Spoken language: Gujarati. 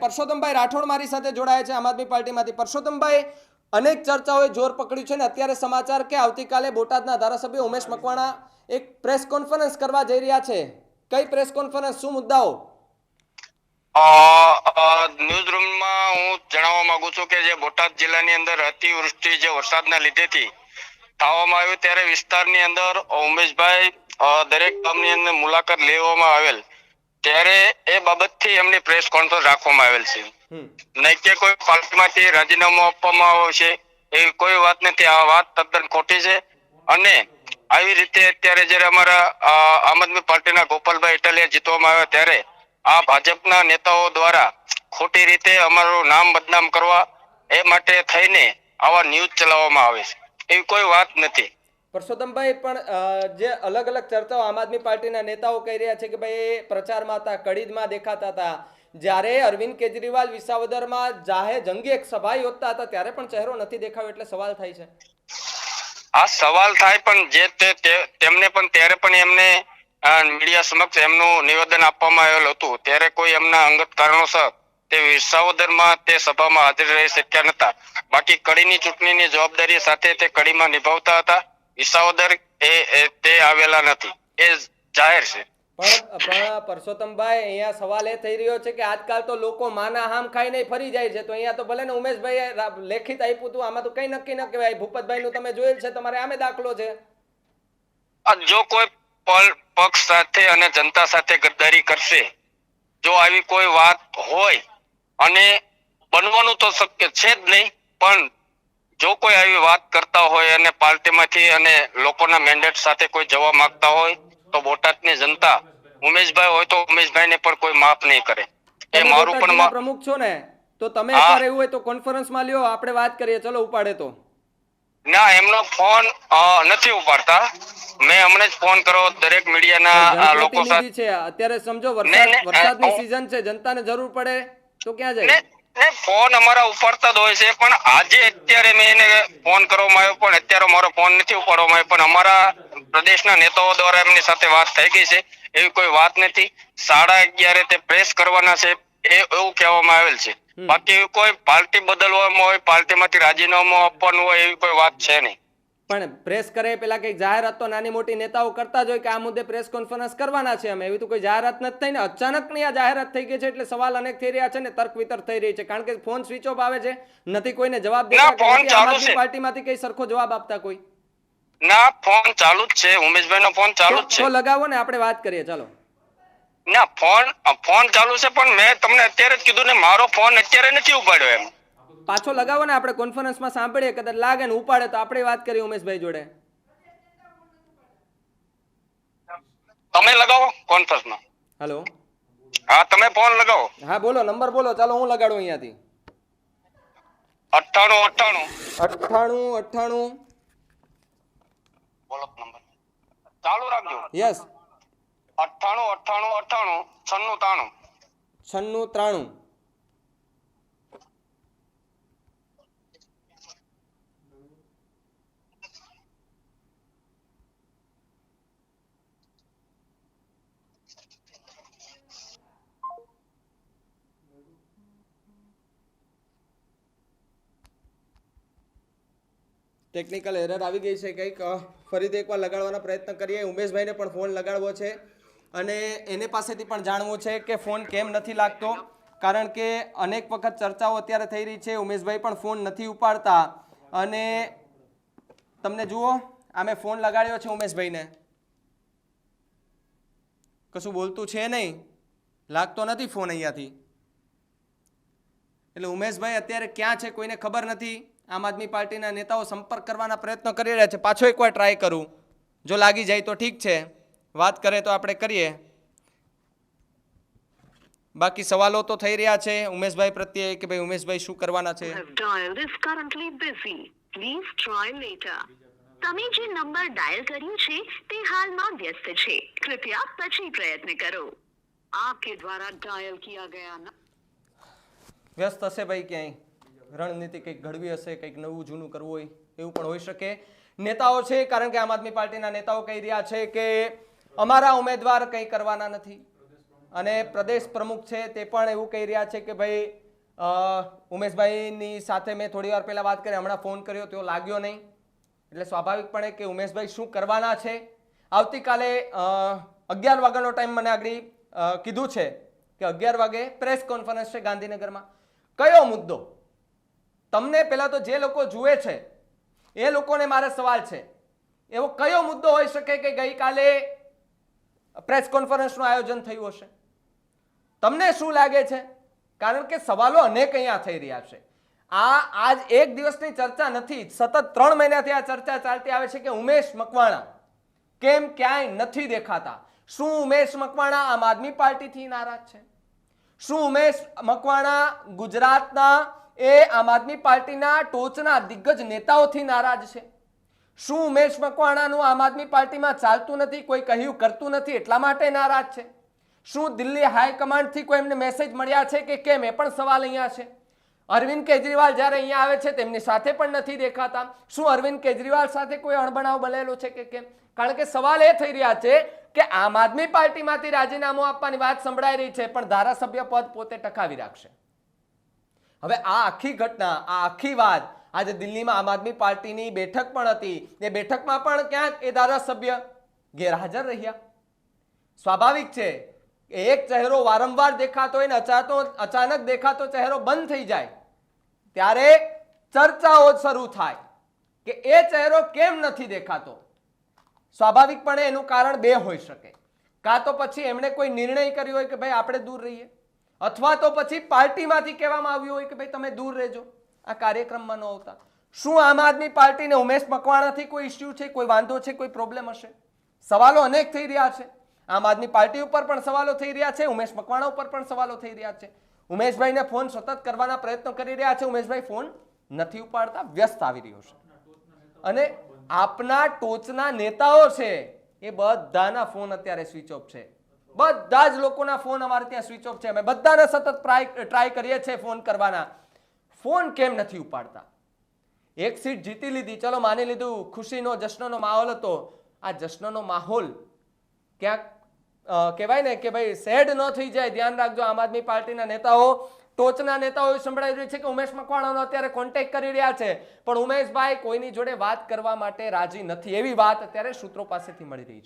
પરસોત્તમભાઈ રાઠોડ મારી સાથે જોડાયા છે, આમ આદમી પાર્ટીમાંથી. પરસોત્તમભાઈ, અનેક ચર્ચાઓએ જોર પકડ્યું છે ને અત્યારે સમાચાર કે આવતીકાલે બોટાદના ધારાસભ્ય ઉમેશ મકવાણા એક પ્રેસ કોન્ફરન્સ કરવા જઈ રહ્યા છે. કઈ પ્રેસ કોન્ફરન્સ? શું મુદ્દાઓ? ન્યૂઝ રૂમમાં હું જણાવવા માંગુ છું કે જે બોટાદ જિલ્લાની અંદર અતિવૃષ્ટિ જે વરસાદના લીધેથી થવામાં આવ્યું, ત્યારે વિસ્તારની અંદર ઉમેશભાઈ દરેક ગામની અંદર મુલાકાત લેવામાં આવેલ. ત્યારે એ બાબતથી એમની પ્રેસ કોન્ફરન્સ રાખવામાં આવેલ છે. નહીં કે કોઈ પાર્ટીમાંથી રાજીનામું આપવામાં આવશે એવી કોઈ વાત નથી. આ વાત તદ્દન ખોટી છે. અને આવી રીતે અત્યારે જ્યારે અમારા આમ આદમી પાર્ટીના ગોપાલભાઈ ઇટાલિયા જીતવામાં આવ્યા ત્યારે આ ભાજપના નેતાઓ દ્વારા ખોટી રીતે અમારું નામ બદનામ કરવા એ માટે થઈને આવા ન્યૂઝ ચલાવવામાં આવે છે. એવી કોઈ વાત નથી. પરસોત્તમભાઈ, પણ જે અલગ અલગ ચર્ચાઓ આમ આદમી પાર્ટીના નેતાઓ કહી રહ્યા છે કે ભાઈ પ્રચારમાં હતા કડીદમાં દેખાતા હતા. જ્યારે અરવિંદ કેજરીવાલ વિસાવદરમાં જાહેર જંગી એક સભા યોજતા હતા, ત્યારે પણ ચહેરો નથી દેખાયો એટલે સવાલ થાય છે. આ સવાલ થાય, પણ જે તે તેમને પણ, ત્યારે પણ એમને મીડિયા સમક્ષ એમનું નિવેદન આપવામાં આવેલું હતું. ત્યારે કોઈ એમના અંગત કારણોસર તે વિસાવદરમાં તે સભામાં હાજર રહી શક્યા નતા. બાકી કડીની ચૂંટણીની જવાબદારી સાથે તે કડીમાં નિભાવતા હતા. વિસાવદર એ તે આવેલા નથી. એ જાહેર છે. પણ પણ પરસોત્તમભાઈ અહીંયા સવાલ એ થઈ રહ્યો છે કે આજકાલ તો લોકો માના હામ ખાઈ નહીં ફરી જાય છે. તો અહીંયા તો ભલે ને ઉમેશભાઈએ લેખિત આપ્યું હતું આમાં તો કઈ નક્કી ન કહેવાય. ભૂપતભાઈનું તમે જોયેલ છે તમારે આમે દાખલો છે. જો કોઈ પક્ષ સાથે અને જનતા સાથે ગદ્દારી કરશે જો આવી કોઈ વાત હોય અને બનવાનું તો શક્ય છે જ નહીં પણ જો કોઈ આવી વાત કરતા હોય અને પાર્ટીમાંથી અને લોકોના મેન્ડેટ સાથે કોઈ જવા માંગતા હોય તો બોટાદની જનતા ઉમેશભાઈ હોય તો ઉમેશભાઈને પણ કોઈ માફ નહીં કરે. એ મારું પણ પ્રમુખ છો ને તો તમે એકવાર એવું હોય તો કોન્ફરન્સમાં લ્યો આપણે વાત કરીએ ચલો ઉપાડે તો. ના એમનો ફોન નથી ઉપાડતા. મેં હમણાં જ ફોન કર્યો દરેક મીડિયાના લોકો સાથે. છે અત્યારે સમજો વરસાદ ને, વરસાદની સીઝન છે જનતાને જરૂર પડે તો ક્યાં જાય? ફોન અમારા ઉપાડતા જ હોય છે પણ આજે અત્યારે મેં એને ફોન કરવામાં આવ્યો પણ અત્યારે મારો ફોન નથી ઉપાડવામાં આવ્યો. પણ અમારા પ્રદેશના નેતાઓ દ્વારા એમની સાથે વાત થઈ ગઈ છે એવી કોઈ વાત નથી. સાડા અગિયારે તે પ્રેસ કરવાના છે એ એવું કહેવામાં આવેલ છે. બાકી કોઈ પાર્ટી બદલવામાં હોય પાર્ટીમાંથી રાજીનામું આપવાનું હોય એવી કોઈ વાત છે નહીં. પણ પ્રેસ કરે પેલા કંઈક જાહેરાત તો નાની મોટી નેતાઓ કરતા જ હોય કે આ મુદ્દે પ્રેસ કોન્ફરન્સ કરવાના છે અમે. એવી તો કોઈ જાહેરાત નથી થઈ ને. અચાનકની આ જાહેરાત થઈ ગઈ છે એટલે સવાલ અનેક થઈ રહ્યા છે ને તર્ક વિતર્ક થઈ રહી છે. કારણ કે ફોન સ્વિચ ઓફ આવે છે. નથી કોઈને જવાબ દેતા આમ. પાર્ટીમાંથી કઈ સરખો જવાબ આપતા કોઈ? ના ફોન ચાલુ જ છે. ઉમેશભાઈ નો ફોન ચાલુ જ તો છે. લગાવો ને આપણે વાત કરીએ. ચાલો. ના ફોન ફોન ચાલુ છે પણ મેં તમને અત્યારે જ કીધું ને મારો ફોન અત્યારે નથી ઉપાડ્યો એમ. પાછો લગાવો ને આપણે કોન્ફરન્સમાં સાંભળીએ કદાચ લાગે ને ઉપાડે તો આપણે વાત કરીએ ઉમેશભાઈ જોડે. તમે લગાવો કોન્ફરન્સમાં હલો. હા તમે ફોન લગાવો. હા બોલો નંબર બોલો ચાલો હું લગાડું અહીંયાથી. અઠ્ઠાણું અઠ્ઠાણું. અઠ્ઠાણું અઠ્ઠાણું. બોલો નંબર. ચાલુ રાખજો. યસ અઠ્ઠાણું અઠ્ઠાણું અઠ્ઠાણું છન્નું ત્રાણું. છન્નું ત્રાણું. ટેકનિકલ એરર આવી ગઈ છે કંઈક. ફરીથી એકવાર લગાડવાનો પ્રયત્ન કરીએ. ઉમેશભાઈને પણ ફોન લગાડવો છે. અને એને પાસેથી પણ જાણવું છે કે ફોન કેમ નથી લાગતો. કારણ કે અનેક વખત ચર્ચાઓ અત્યારે થઈ રહી છે. ઉમેશભાઈ પણ ફોન નથી ઉપાડતા. અને તમને જુઓ આ મેં ફોન લગાડ્યો છે ઉમેશભાઈને. કશું બોલતું છે નહીં. લાગતો નથી ફોન અહીંયાથી. એટલે ઉમેશભાઈ અત્યારે ક્યાં છે કોઈને ખબર નથી. આમ આદમી પાર્ટીના નેતાઓ સંપર્ક કરવાના પ્રયત્નો કરી રહ્યા છે. પાછો એકવાર ટ્રાય કરું. જો લાગી જાય તો ઠીક છે. વાત કરે તો આપણે કરીએ. બાકી સવાલો તો થઈ રહ્યા છે. ઉમેશભાઈ પ્રત્યે કે ભાઈ ઉમેશભાઈ શું કરવાના છે. તમે જે નંબર ડાયલ કર્યું છે તે હાલમાં વ્યસ્ત છે. કૃપયા પછી પ્રયત્ન કરો. આપકે દ્વારા ડાયલ કિયા ગયા વ્યસ્ત હશે ભાઈ ક્યાંય? રણનીતિ કંઈક ઘડવી હશે, કંઈક નવું જૂનું કરવું હોય, એવું પણ હોઈ શકે. નેતાઓ છે, કારણ કે આમ આદમી પાર્ટીના નેતાઓ કહી રહ્યા છે કે અમારા ઉમેદવાર કંઈ કરવાના નથી. અને પ્રદેશ પ્રમુખ છે તે પણ એવું કહી રહ્યા છે કે ભાઈ ઉમેશભાઈની સાથે મેં થોડી વાર પહેલાં વાત કરી, હમણાં ફોન કર્યો, તેઓ લાગ્યો નહીં. એટલે સ્વાભાવિકપણે કે ઉમેશભાઈ શું કરવાના છે? આવતીકાલે અગિયાર વાગ્યાનો ટાઈમ મને આગળ કીધું છે કે અગિયાર વાગે પ્રેસ કોન્ફરન્સ છે ગાંધીનગરમાં. કયો મુદ્દો? તમને પહેલાં તો જે લોકો જુએ છે, એ લોકોને મારે સવાલ છે. એવો કયો મુદ્દો હોઈ શકે કે ગઈકાલે પ્રેસ કોન્ફરન્સનું આયોજન થયું હશે? તમને શું લાગે છે? કારણ કે સવાલો અનેક અહીંયા થઈ રહ્યા છે. આ આજ એક દિવસની ચર્ચા નથી. સતત ત્રણ મહિનાથી આ ચર્ચા ચાલતી આવે છે કે ઉમેશ મકવાણા કેમ ક્યાંય નથી દેખાતા? શું ઉમેશ મકવાણા આમ આદમી પાર્ટીથી નારાજ છે? શું ઉમેશ મકવાણા ગુજરાતના એ આમ આદમી પાર્ટીના ટોચના દિગ્ગજ નેતાઓથી નારાજ છે? શું ઉમેશ મકવાણાનું આમ આદમી પાર્ટીમાં ચાલતું નથી, કોઈ કહ્યું કરતું નથી, એટલા માટે નારાજ છે? શું દિલ્હી હાઈકમાન્ડથી કોઈ એમને મેસેજ મળ્યા છે કે કેમ? એ પણ સવાલ અહીંયા છે. અરવિંદ કેજરીવાલ જ્યારે અહીંયા આવે છે, તેમની સાથે પણ નથી દેખાતા. શું અરવિંદ કેજરીવાલ સાથે કોઈ અણબનાવ બનેલો છે કે કેમ? કારણ કે સવાલ એ થઈ રહ્યા છે કે આમ આદમી પાર્ટીમાંથી રાજીનામું આપવાની વાત સંભળાઈ રહી છે, પણ ધારાસભ્ય પદ પોતે ટકાવી રાખશે. હવે આ આખી ઘટના, આ આખી વાત આજે દિલ્હીમાં આમ આદમી પાર્ટીની બેઠક પણ હતી. એ બેઠકમાં પણ ક્યાંક એ ધારાસભ્ય ગેરહાજર રહ્યા. સ્વાભાવિક છે, એક ચહેરો વારંવાર દેખાતો હોય ને અચાતો, અચાનક દેખાતો ચહેરો બંધ થઈ જાય, ત્યારે ચર્ચાઓ શરૂ થાય કે એ ચહેરો કેમ નથી દેખાતો? સ્વાભાવિકપણે એનું કારણ બે હોઈ શકે. કાં તો પછી એમણે કોઈ નિર્ણય કર્યો હોય કે ભાઈ આપણે દૂર રહીએ. અથવા તો પછી પાર્ટીમાંથી કહેવામાં આવ્યું હોય કે ભાઈ તમે દૂર રહેજો. આ કાર્યક્રમમાં ન આવતા. શું આમ આદમી પાર્ટીને ઉમેશ મકવાણાથી કોઈ ઇસ્યુ છે? કોઈ વાંધો છે? કોઈ પ્રોબ્લેમ હશે? સવાલો અનેક થઈ રહ્યા છે. આમ આદમી પાર્ટી ઉપર પણ સવાલો થઈ રહ્યા છે. ઉમેશ મકવાણા ઉપર પણ સવાલો થઈ રહ્યા છે. ઉમેશભાઈને ફોન સતત કરવાના પ્રયત્નો કરી રહ્યા છે. ઉમેશભાઈ ફોન નથી ઉપાડતા. વ્યસ્ત આવી રહ્યો છે. અને આપના ટોચના નેતાઓ છે, એ બધાના ફોન અત્યારે સ્વિચ ઓફ છે. બધા જ લોકોના ફોન અમારે ત્યાં સ્વિચ ઓફ છે. અમે બધાને સતત ટ્રાય કરીએ છીએ ફોન કરવાના. ફોન કેમ નથી ઉપાડતા? એક સીટ જીતી લીધી. ચલો માની લીધું, ખુશીનો, જશ્નનો માહોલ હતો. આ જશ્નનો માહોલ ક્યાંક કહેવાય ને કે ભાઈ સેડ ન થઈ જાય. ધ્યાન રાખજો, આમ આદમી પાર્ટીના નેતાઓ ટોચના નેતાઓ એવું સંભળાઈ રહ્યું છે કે ઉમેશ મકવાણાનો અત્યારે કોન્ટેક્ટ કરી રહ્યા છે. પણ ઉમેશભાઈ કોઈની જોડે વાત કરવા માટે રાજી નથી. એવી વાત અત્યારે સૂત્રો પાસેથી મળી રહી છે.